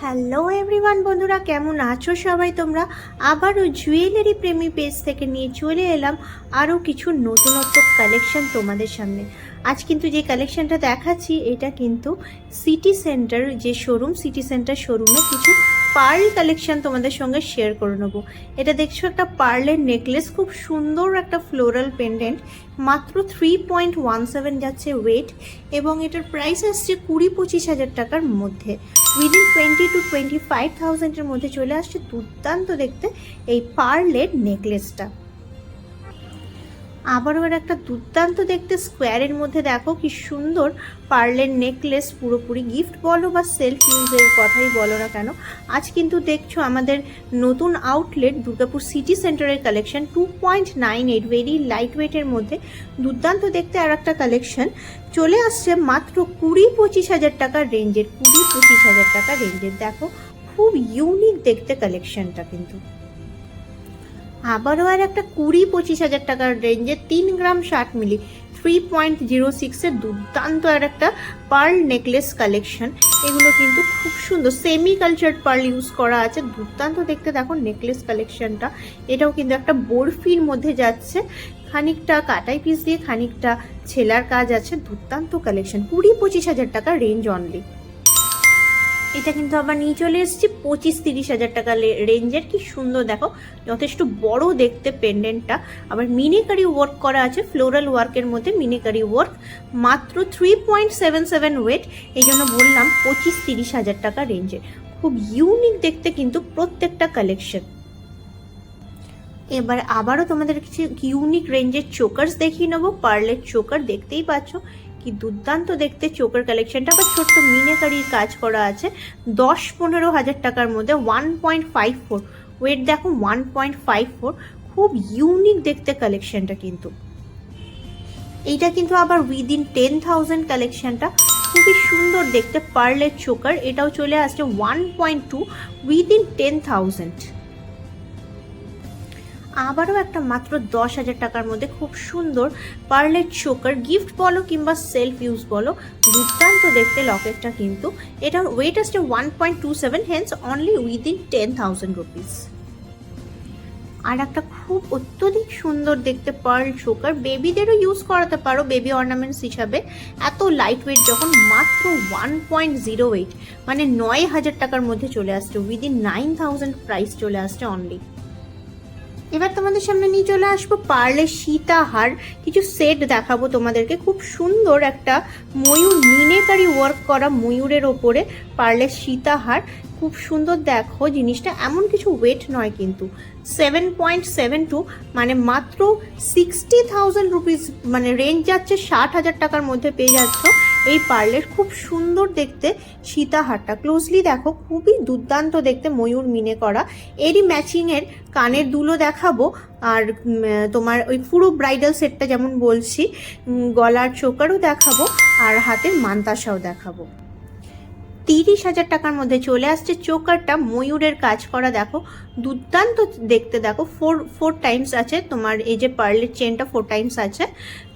Hello everyone বন্ধুরা, কেমন আছো সবাই তোমরা? আবারও জুয়েলারি প্রেমী পেজ থেকে নিয়ে চলে এলাম আরও কিছু নতুনত্ব কালেকশন তোমাদের সামনে। আজ কিন্তু যে কালেকশনটা দেখাচ্ছি, এটা কিন্তু সিটি সেন্টার যে শোরুম সিটি সেন্টার শোরুমে কিছু পার্ল কালেকশন তোমাদের সঙ্গে শেয়ার করে নেব। এটা দেখছ একটা পার্লের নেকলেস খুব সুন্দর একটা ফ্লোরাল পেন্ডেন্ট মাত্র থ্রি পয়েন্ট ওয়ান সেভেন যাচ্ছে ওয়েট এবং এটার প্রাইস আসছে কুড়ি পঁচিশ হাজার টাকার মধ্যে। Within twenty to twenty five থাউজেন্ডের মধ্যে চলে আসছে দুর্দান্ত দেখতে এই পার্লের নেকলেসটা আবারও এর একটা দুর্দান্ত দেখতে স্কোয়ারের মধ্যে দেখো কি সুন্দর পার্লের নেকলেস পুরোপুরি গিফট বলো বা সেলফ ইউজের কথাই বলো না কেন। আজ কিন্তু দেখছ আমাদের নতুন আউটলেট দুর্গাপুর সিটি সেন্টারের collection two point nine eight very light ওয়েটের মধ্যে। দুর্দান্ত দেখতে আর একটা কালেকশন চলে আসছে মাত্র কুড়ি পঁচিশ হাজার টাকার রেঞ্জের কুড়ি পঁচিশ হাজার টাকার রেঞ্জের দেখো, খুব ইউনিক দেখতে কালেকশনটা কিন্তু। আবারও আর একটা কুড়ি পঁচিশ হাজার টাকার রেঞ্জে তিন গ্রাম ষাট মিলি থ্রি পয়েন্ট জিরো সিক্সের দুর্দান্ত আর একটা পার্ল নেকলেস কালেকশন এগুলো কিন্তু খুব সুন্দর। সেমি কালচার্ড পার্ল ইউজ করা আছে। দুর্দান্ত দেখতে দেখো নেকলেস কালেকশনটা এটাও কিন্তু একটা বরফির মধ্যে যাচ্ছে। খানিকটা কাটাই পিস দিয়ে খানিকটা ছেলার কাজ আছে। দুর্দান্ত কালেকশন কুড়ি পঁচিশ হাজার টাকা রেঞ্জ অনলি এটা কিন্তু আবার নিয়ে চলে এসেছি পঁচিশ তিরিশ হাজার টাকা রেঞ্জের। কি সুন্দর, দেখো, যথেষ্ট বড় দেখতে পেন্ডেন্টটা আবার মিনিকারি ওয়ার্ক করা আছে ফ্লোরাল ওয়ার্কের মধ্যে মিনিকারি ওয়ার্ক মাত্র three point seven seven weight এই জন্য বললাম পঁচিশ তিরিশ হাজার টাকা রেঞ্জে খুব ইউনিক দেখতে কিন্তু প্রত্যেকটা কালেকশন এবার আবারও তোমাদের কিছু ইউনিক রেঞ্জের চোকার্স দেখিয়ে নেব। পার্লের চোকার দেখতেই পাচ্ছ। কি দুর্দান্ত দেখতে চোকার কালেকশনটা আবার ছোট্ট মিনেকারির কাজ করা আছে। দশ পনেরো হাজার টাকার মধ্যে one point five four weight দেখো ওয়ান পয়েন্ট ফাইভ ফোর খুব ইউনিক দেখতে কালেকশনটা কিন্তু। এইটা কিন্তু আবার উইদিন টেন থাউজেন্ড কালেকশনটা খুবই সুন্দর দেখতে পার্লের চোকার। এটাও চলে আসছে one point two within ten thousand আবারও একটা মাত্র দশ হাজার টাকার মধ্যে খুব সুন্দর পার্লের চোকার গিফট বলো কিংবা সেলফ ইউজ বলো, দুর্দান্ত দেখতে লকেটটা কিন্তু। এটার ওয়েট আসছে one point two seven hence only within ten thousand rupees আর একটা খুব অত্যধিক সুন্দর দেখতে পার্ল চোকার বেবিদেরও ইউজ করাতে পারো বেবি অর্নামেন্টস হিসাবে। এত লাইট ওয়েট যখন মাত্র ওয়ান পয়েন্ট জিরো এইট মানে নয় হাজার টাকার মধ্যে চলে আসছে উইদিন নাইন থাউজেন্ড প্রাইস চলে আসছে অনলি এবার তোমাদের সামনে নিয়ে চলে আসব পার্লের সীতাহার। কিছু সেট দেখাবো তোমাদেরকে। খুব সুন্দর একটা ময়ূর মিনেকারি ওয়ার্ক করা ময়ূরের ওপরে পার্লের সীতাহার। খুব সুন্দর দেখো জিনিসটা। এমন কিছু ওয়েট নয় কিন্তু। সেভেন পয়েন্ট সেভেন টু মানে মাত্র সিক্সটি থাউজেন্ড রুপিস মানে রেঞ্জ যাচ্ছে ষাট হাজার টাকার মধ্যে পেয়ে যাচ্ছ। এই পার্লের খুব সুন্দর দেখতে সীতাহারটা ক্লোজলি দেখো, খুবই দুর্দান্ত দেখতে ময়ূর মিনে করা। এরই ম্যাচিংয়ের কানের দুলো দেখাবো। আর তোমার ওই পুরো ব্রাইডাল সেটটা যেমন বলছি গলার চোকারও দেখাবো। আর হাতের মান্তাসাও দেখাবো। তিরিশ হাজার টাকার মধ্যে চলে আসছে। চোকারটা ময়ূরের কাজ করা, দেখো। দুর্দান্ত দেখতে, দেখো। ফোর ফোর টাইমস আছে তোমার, এই যে পার্লের চেনটা ফোর টাইমস আছে।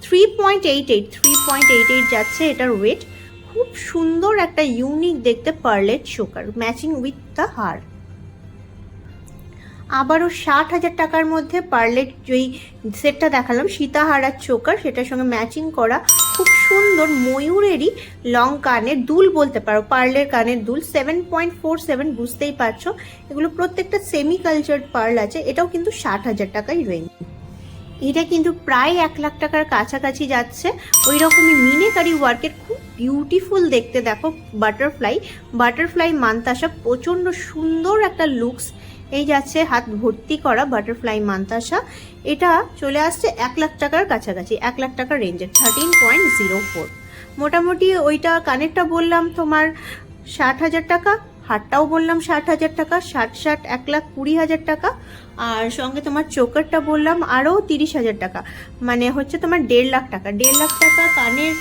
Three point eight eight three point eight eight যাচ্ছে এটার ওয়েট খুব সুন্দর একটা ইউনিক দেখতে পার্লের চোকার ম্যাচিং উইথ দ্য হার আবারও ষাট হাজার টাকার মধ্যে পার্লের যেই সেটটা দেখালাম সীতাহার আর চোকার, সেটার সঙ্গে ম্যাচিং করা। খুব সুন্দর ময়ূরেরই লং কানের দুল বলতে পারো, পার্লের কানের দুল সেভেন পয়েন্ট ফোর সেভেন বুঝতেই পারছ। এগুলো প্রত্যেকটা সেমি কালচার্ড পার্ল আছে, এটাও কিন্তু ষাট হাজার টাকাই রেঞ্জ এটা কিন্তু প্রায় এক লাখ টাকার কাছাকাছি যাচ্ছে। ওই রকমই মিনেকারি ওয়ার্কের খুব বিউটিফুল দেখতে দেখো বাটারফ্লাই বাটারফ্লাই মান্তাসা প্রচণ্ড সুন্দর একটা লুকস এই যাচ্ছে হাত ভর্তি করা বাটারফ্লাই মান্তাসা। এটা চলে আসছে এক লাখ টাকার কাছাকাছি, এক লাখ টাকার রেঞ্জের থার্টিন পয়েন্ট জিরো ফোর মোটামুটি ওইটা কানেরটা বললাম তোমার ষাট হাজার টাকা। হারটাও বললাম ষাট হাজার টাকা, ষাট ষাট এক লাখ কুড়ি হাজার টাকা, আর সঙ্গে তোমার চোকারটা বললাম আরও তিরিশ হাজার টাকা। মানে হচ্ছে তোমার দেড় লাখ টাকা, দেড় লাখ টাকা কানের,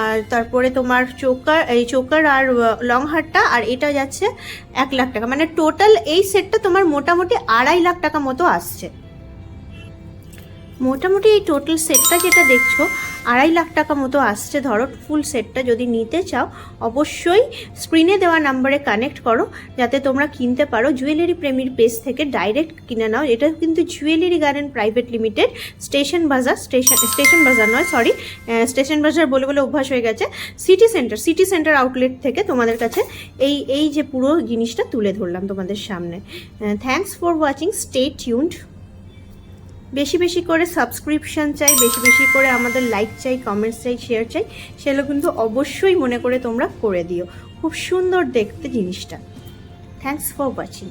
আর তারপরে তোমার চোকার, এই চোকার আর লং হারটা, আর এটা যাচ্ছে এক লাখ টাকা। মানে টোটাল এই সেটটা তোমার মোটামুটি আড়াই লাখ টাকা মতো আসছে। মোটামুটি এই টোটাল সেটটা যেটা দেখছ, আড়াই লাখ টাকা মতো আসছে। ধরো ফুল সেটটা যদি নিতে চাও, অবশ্যই স্ক্রিনে দেওয়া নাম্বারে কানেক্ট করো, যাতে তোমরা কিনতে পারো। জুয়েলারি প্রেমীর পেজ থেকে ডাইরেক্ট কিনে নাও। এটা কিন্তু jewellery garden private limited station Bazar station station Bazar নয় সরি স্টেশন বাজার বলে বলে অভ্যাস হয়ে গেছে। City centre city centre outlet থেকে তোমাদের কাছে এই এই যে পুরো জিনিসটা তুলে ধরলাম তোমাদের সামনে। Thanks for watching stay tuned বেশি বেশি করে সাবস্ক্রিপশান চাই, বেশি বেশি করে আমাদের লাইক চাই কমেন্টস চাই শেয়ার চাই, সেগুলো কিন্তু অবশ্যই মনে করে তোমরা করে দিও। খুব সুন্দর দেখতে জিনিসটা। Thanks for watching